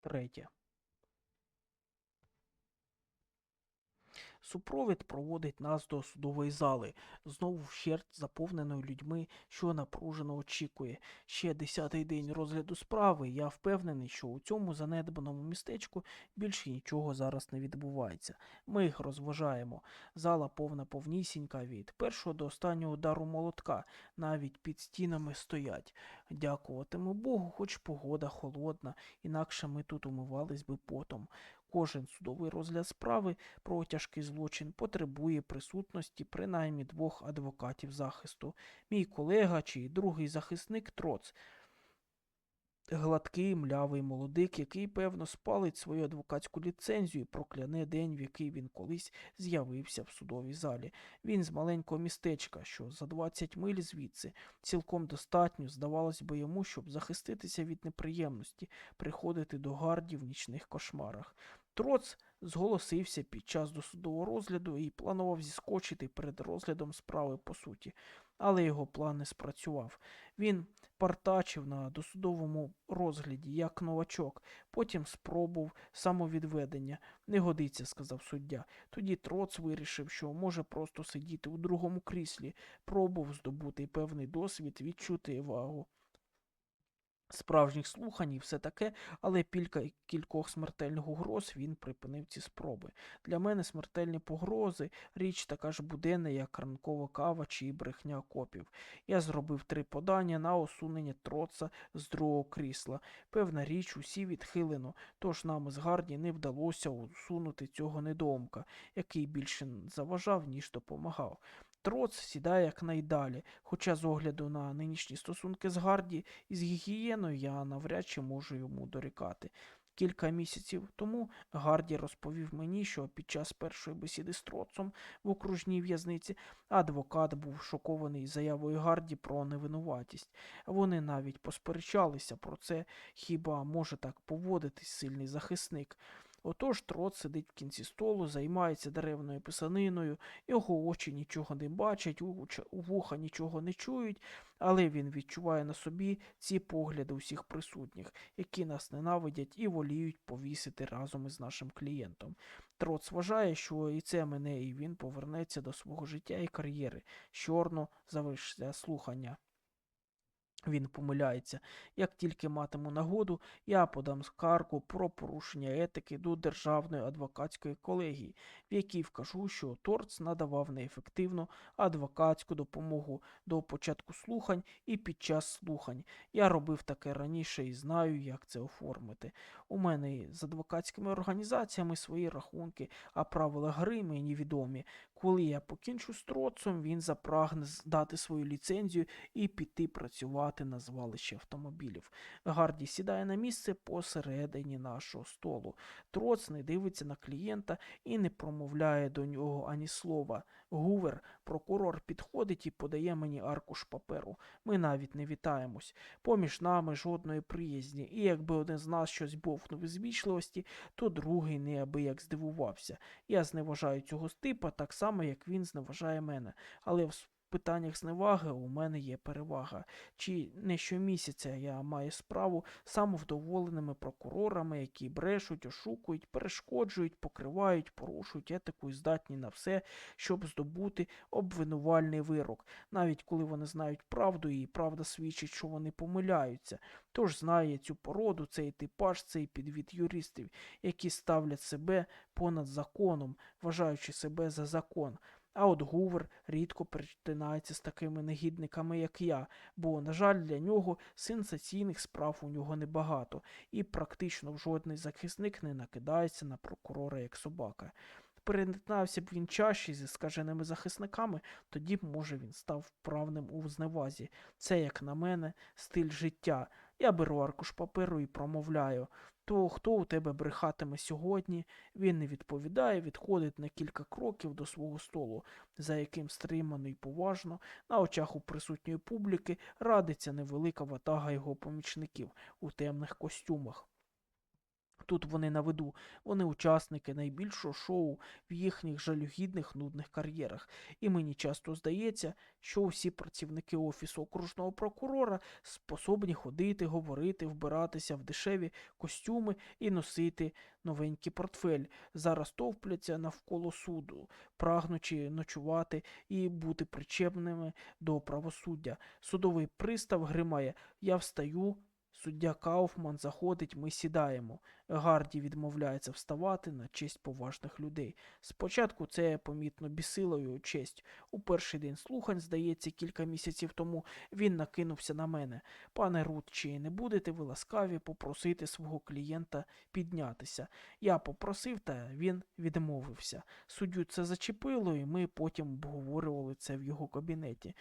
Третє. Супровід проводить нас до судової зали, знову вщерть заповненою людьми, що напружено очікує. Ще десятий день розгляду справи. Я впевнений, що у цьому занедбаному містечку більше нічого зараз не відбувається. Ми їх розважаємо. Зала повна повнісінька від першого до останнього удару молотка, навіть під стінами стоять. Дякуватиму Богу, хоч погода холодна, інакше ми тут умивались би потом. Кожен судовий розгляд справи про тяжкий злочин потребує присутності принаймні двох адвокатів захисту. Мій колега чи другий захисник Троц. Гладкий, млявий молодик, який, певно, спалить свою адвокатську ліцензію і прокляне день, в який він колись з'явився в судовій залі. Він з маленького містечка, що за 20 миль звідси, цілком достатньо, здавалось би йому, щоб захиститися від неприємності, приходити до гарді в нічних кошмарах. Троц зголосився під час досудового розгляду і планував зіскочити перед розглядом справи по суті, але його план не спрацював. Він партачив на досудовому розгляді як новачок, потім спробував самовідведення. Не годиться, сказав суддя. Тоді Троц вирішив, що може просто сидіти у другому кріслі, пробував здобути певний досвід, відчути вагу справжніх слухань і все таке, але пілька кількох смертельних угроз він припинив ці спроби. Для мене смертельні погрози річ така ж буденна, як ранкова кава чи брехня копів. Я зробив три подання на усунення троца з другого крісла. Певна річ, усі відхилено, тож нам з Гарді не вдалося усунути цього недоумка, який більше заважав, ніж допомагав. Троц сідає якнайдалі, хоча з огляду на нинішні стосунки з Гарді і з гігієною я навряд чи можу йому дорікати. Кілька місяців тому Гарді розповів мені, що під час першої бесіди з Троцом в окружній в'язниці адвокат був шокований заявою Гарді про невинуватість. Вони навіть посперечалися про це, хіба може так поводитись сильний захисник. Отож Троц сидить в кінці столу, займається деревною писаниною, його очі нічого не бачать, у вуха нічого не чують, але він відчуває на собі ці погляди усіх присутніх, які нас ненавидять і воліють повісити разом із нашим клієнтом. Троц вважає, що і це мене, і він повернеться до свого життя і кар'єри. Чорно завершиться слухання. Він помиляється. Як тільки матиму нагоду, я подам скаргу про порушення етики до Державної адвокатської колегії, в якій вкажу, що Торц надавав неефективну адвокатську допомогу до початку слухань і під час слухань. Я робив таке раніше і знаю, як це оформити. У мене з адвокатськими організаціями свої рахунки, а правила гри мені відомі. Коли я покінчу з Троцом, він запрагне здати свою ліцензію і піти працювати на звалище автомобілів. Гарді сідає на місце посередині нашого столу. Троц не дивиться на клієнта і не промовляє до нього ані слова. Гувер, прокурор, підходить і подає мені аркуш паперу. Ми навіть не вітаємось. Поміж нами жодної приязні, і якби один з нас щось бовкнув із вічливості, то другий неабияк здивувався. Я зневажаю цього стипа так само, як він зневажає мене. Але в питаннях зневаги у мене є перевага. Чи не щомісяця я маю справу з самовдоволеними прокурорами, які брешуть, ошукують, перешкоджують, покривають, порушують етику і здатні на все, щоб здобути обвинувальний вирок, навіть коли вони знають правду, і правда свідчить, що вони помиляються. Тож знає цю породу, цей типаж, цей підвід юристів, які ставлять себе понад законом, вважаючи себе за закон. А от Гувер рідко перетинається з такими негідниками, як я, бо, на жаль, для нього сенсаційних справ у нього небагато, і практично жодний захисник не накидається на прокурора як собака. Перетинався б він чаще зі скаженими захисниками, тоді б, може, він став вправним у зневазі. Це, як на мене, стиль життя. Я беру аркуш паперу і промовляю. То хто у тебе брехатиме сьогодні? Він не відповідає, відходить на кілька кроків до свого столу, за яким стримано і поважно, на очах у присутньої публіки радиться невелика ватага його помічників у темних костюмах. Тут вони на виду, вони учасники найбільшого шоу в їхніх жалюгідних нудних кар'єрах. І мені часто здається, що усі працівники офісу окружного прокурора способні ходити, говорити, вбиратися в дешеві костюми і носити новенький портфель. Зараз товпляться навколо суду, прагнучи ночувати і бути причепними до правосуддя. Судовий пристав гримає Я встаю. Суддя Кауфман заходить, ми сідаємо. Гарді відмовляється вставати на честь поважних людей. Спочатку це помітно бісило його честь. У перший день слухань, здається, кілька місяців тому він накинувся на мене. Пане Рут, чи не будете ви ласкаві попросити свого клієнта піднятися? Я попросив, та він відмовився. Суддю це зачепило, і ми потім обговорювали це в його кабінеті.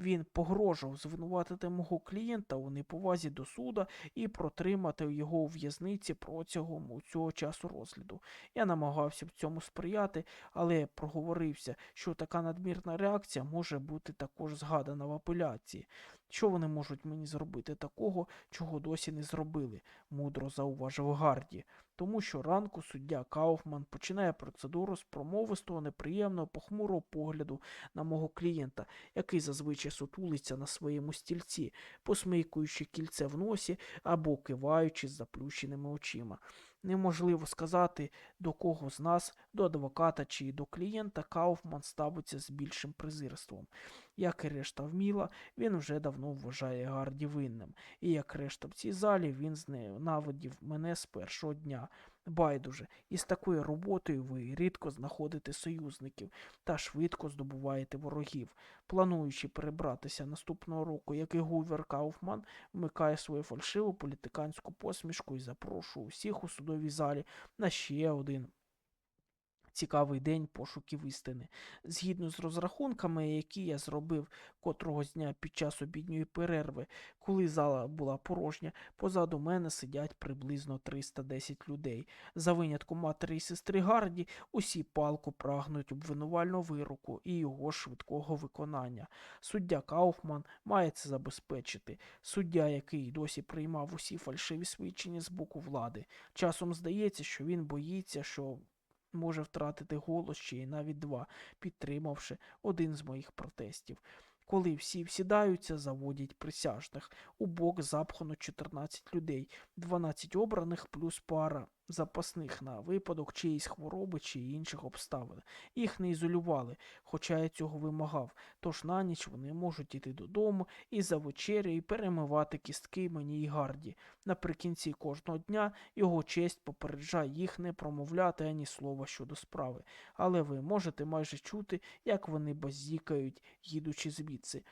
Він погрожував звинуватити мого клієнта у неповазі до суда і протримати його у в'язниці протягом цього часу розгляду. Я намагався в цьому сприяти, але проговорився, що така надмірна реакція може бути також згадана в апеляції. Що вони можуть мені зробити такого, чого досі не зробили, мудро зауважив Гарді. Тому що ранку суддя Кауфман починає процедуру з промовистого неприємного похмурого погляду на мого клієнта, який зазвичай сутулиться на своєму стільці, посмикуючи кільце в носі або киваючи з заплющеними очима. Неможливо сказати, до кого з нас, до адвоката чи до клієнта, Кауфман ставиться з більшим презирством. Як і решта вміла, він вже давно вважає Гарді винним, і як решта в цій залі він зненавидів мене з першого дня. Байдуже, із такою роботою ви рідко знаходите союзників та швидко здобуваєте ворогів. Плануючи перебратися наступного року, як і Гувер Кауфман вмикає свою фальшиву політиканську посмішку і запрошує усіх у судовій залі на ще один цікавий день пошуків істини. Згідно з розрахунками, які я зробив котрого дня під час обідньої перерви, коли зала була порожня, позаду мене сидять приблизно 310 людей. За винятком матері і сестри Гарді, усі палку прагнуть обвинувального вироку і його швидкого виконання. Суддя Кауфман має це забезпечити. Суддя, який досі приймав усі фальшиві свідчення з боку влади. Часом здається, що він боїться, що може втратити голос чи й навіть два, підтримавши один з моїх протестів. Коли всі всідаються, заводять присяжних. У бок запхано 14 людей, 12 обраних плюс пара запасних на випадок чиїсь хвороби чи інших обставин. Їх не ізолювали, хоча я цього вимагав. Тож на ніч вони можуть іти додому і за вечерею перемивати кістки мені й гарді. Наприкінці кожного дня його честь попереджає їх не промовляти ані слова щодо справи. Але ви можете майже чути, як вони базікають, їдучи звідси.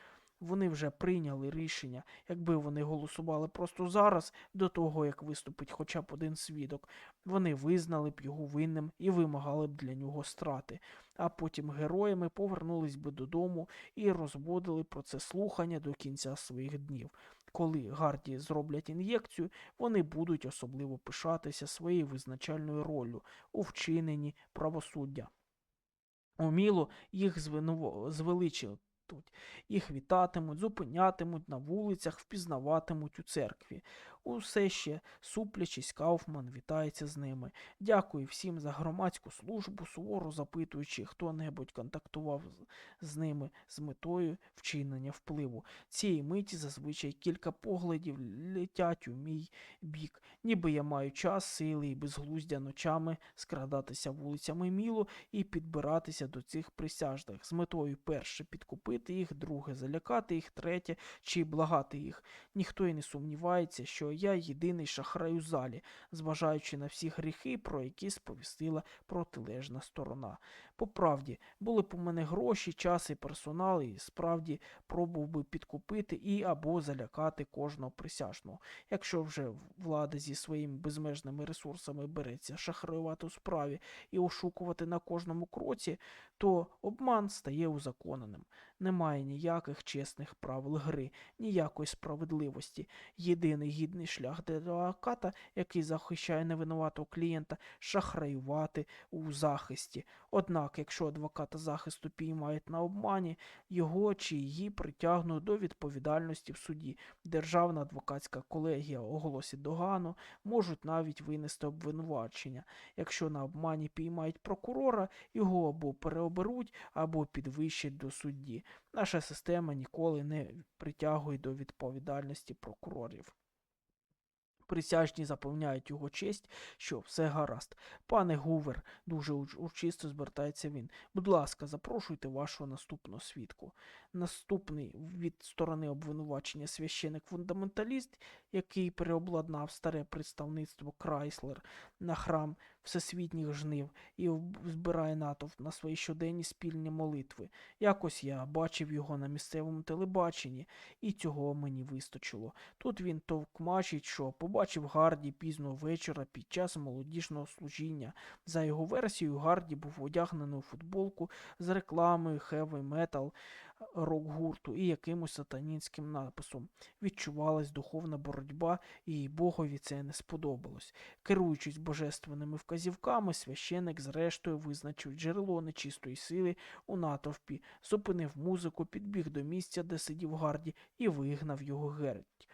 Вони вже прийняли рішення, якби вони голосували просто зараз, до того як виступить хоча б один свідок, вони визнали б його винним і вимагали б для нього страти, а потім героями повернулись би додому і розводили про це слухання до кінця своїх днів. Коли гарді зроблять ін'єкцію, вони будуть особливо пишатися своєю визначальною роллю у вчиненні правосуддя. Уміло їх звеличили. Їх вітатимуть, зупинятимуть на вулицях, впізнаватимуть у церкві. Усе ще суплячись, Кауфман вітається з ними. Дякую всім за громадську службу, суворо запитуючи, хто небудь контактував з ними з метою вчинення впливу. Цієї миті зазвичай кілька поглядів летять у мій бік, ніби я маю час, сили і безглуздя ночами скрадатися вулицями Мілу і підбиратися до цих присяжних з метою перше підкупити їх, друге залякати їх, третє чи благати їх. Ніхто й не сумнівається, що я єдиний шахрай у залі, зважаючи на всі гріхи, про які сповістила протилежна сторона. По правді, були б у мене гроші, час і персонал, і справді пробував би підкупити і або залякати кожного присяжного. Якщо вже влада зі своїми безмежними ресурсами береться шахраювати у справі і ошукувати на кожному кроці, то обман стає узаконеним. Немає ніяких чесних правил гри, ніякої справедливості. Єдиний гідний шлях адвоката, який захищає невинуватого клієнта, шахраювати у захисті. Однак, якщо адвоката захисту піймають на обмані, його чи її притягнуть до відповідальності в суді. Державна адвокатська колегія оголосить догану, можуть навіть винести обвинувачення. Якщо на обмані піймають прокурора, його або переоберуть, або підвищать до судді. Наша система ніколи не притягує до відповідальності прокурорів. Присяжні запевняють його честь, що все гаразд. Пане Гувер, дуже урчисто звертається він. Будь ласка, запрошуйте вашого наступного свідку. Наступний від сторони обвинувачення священик-фундаменталіст, який переобладнав старе представництво Крайслер на храм всесвітніх жнив і збирає натовп на свої щоденні спільні молитви. Якось я бачив його на місцевому телебаченні, і цього мені вистачило. Тут він товкмачить, що побачив Гарді пізно вечора під час молодіжного служіння. За його версією, Гарді був одягнений у футболку з рекламою Heavy Metal рок-гурту і якимось сатанінським написом. Відчувалась духовна боротьба, і Богові це не сподобалось. Керуючись божественними вказівками, священик зрештою визначив джерело нечистої сили у натовпі, зупинив музику, підбіг до місця, де сидів Гарді, і вигнав його геть.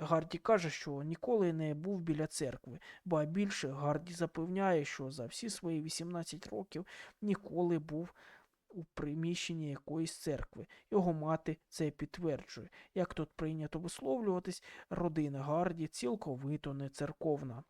Гарді каже, що ніколи не був біля церкви, ба більше Гарді запевняє, що за всі свої 18 років ніколи був у приміщенні якоїсь церкви. Його мати це підтверджує. Як тут прийнято висловлюватись, родина Гарді цілковито не церковна.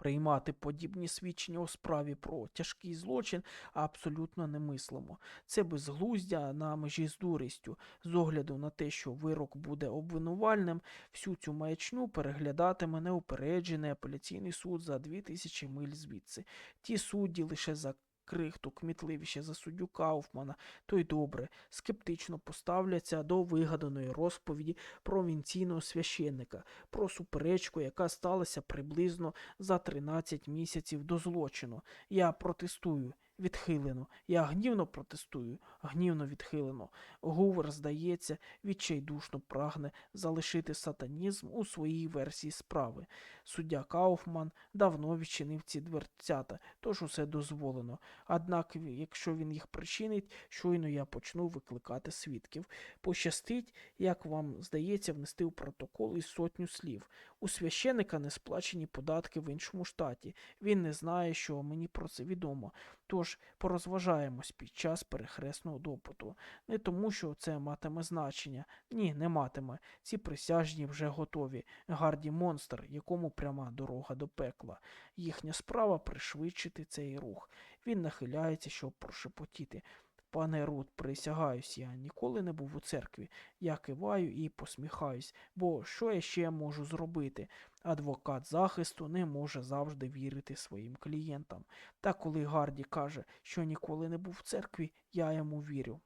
Приймати подібні свідчення у справі про тяжкий злочин абсолютно немислимо. Це безглуздя на межі з дурістю, з огляду на те, що вирок буде обвинувальним, всю цю маячню переглядатиме неупереджений апеляційний суд за 2000 миль звідси. Ті судді лише за крихту кмітливіше за суддю Кауфмана, то й добре, скептично поставляться до вигаданої розповіді провінційного священника про суперечку, яка сталася приблизно за 13 місяців до злочину. Я протестую. Відхилено. Я гнівно протестую, гнівно відхилено. Гувер, здається, відчайдушно прагне залишити сатанізм у своїй версії справи. Суддя Кауфман давно відчинив ці дверцята, тож усе дозволено. Однак, якщо він їх причинить, щойно я почну викликати свідків. Пощастить, як вам здається, внести у протокол із сотню слів. У священика не сплачені податки в іншому штаті. Він не знає, що мені про це відомо. Тож порозважаємось під час перехресного допиту. Не тому, що це матиме значення. Ні, не матиме. Ці присяжні вже готові. Гарді монстр, якому пряма дорога до пекла. Їхня справа пришвидшити цей рух. Він нахиляється, щоб прошепотіти. Пане Рут, присягаюсь, я ніколи не був у церкві. Я киваю і посміхаюсь, бо що я ще можу зробити? Адвокат захисту не може завжди вірити своїм клієнтам. Та коли Гарді каже, що ніколи не був в церкві, я йому вірю.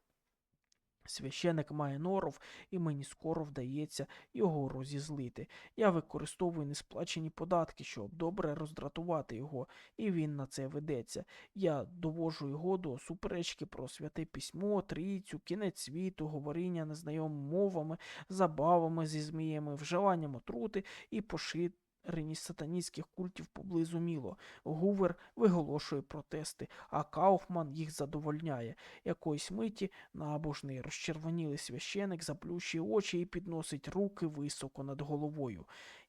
Священик має норов, і мені скоро вдається його розізлити. Я використовую несплачені податки, щоб добре роздратувати його, і він на це ведеться. Я довожу його до суперечки про святе письмо, трійцю, кінець світу, говоріння незнайомими мовами, забавами зі зміями, вживанням отрути і поширенність сатаністських культів поблизу Міло. Гувер виголошує протести, а Кауфман їх задовольняє. Якоїсь миті набожний розчервонілий священик заплющує очі і підносить руки високо над головою.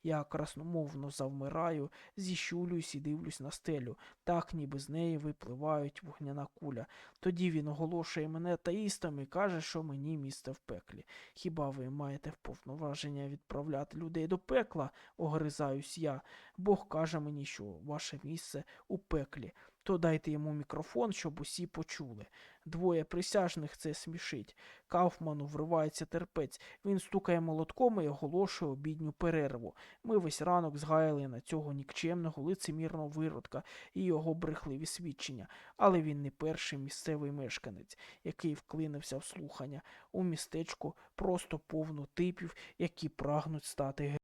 Я красномовно завмираю, зіщулююсь і дивлюсь на стелю, так ніби з неї випливають вогняна куля. Тоді він оголошує мене таїстом і каже, що мені місце в пеклі. Хіба ви маєте вповноваження відправляти людей до пекла? огризаюсь я. Бог каже мені, що ваше місце у пеклі. То дайте йому мікрофон, щоб усі почули. Двоє присяжних це смішить. Кауфману вривається терпець. Він стукає молотком і оголошує обідню перерву. Ми весь ранок згаяли на цього нікчемного лицемірного виродка і його брехливі свідчення. Але він не перший місцевий мешканець, який вклинився в слухання. У містечку просто повно типів, які прагнуть стати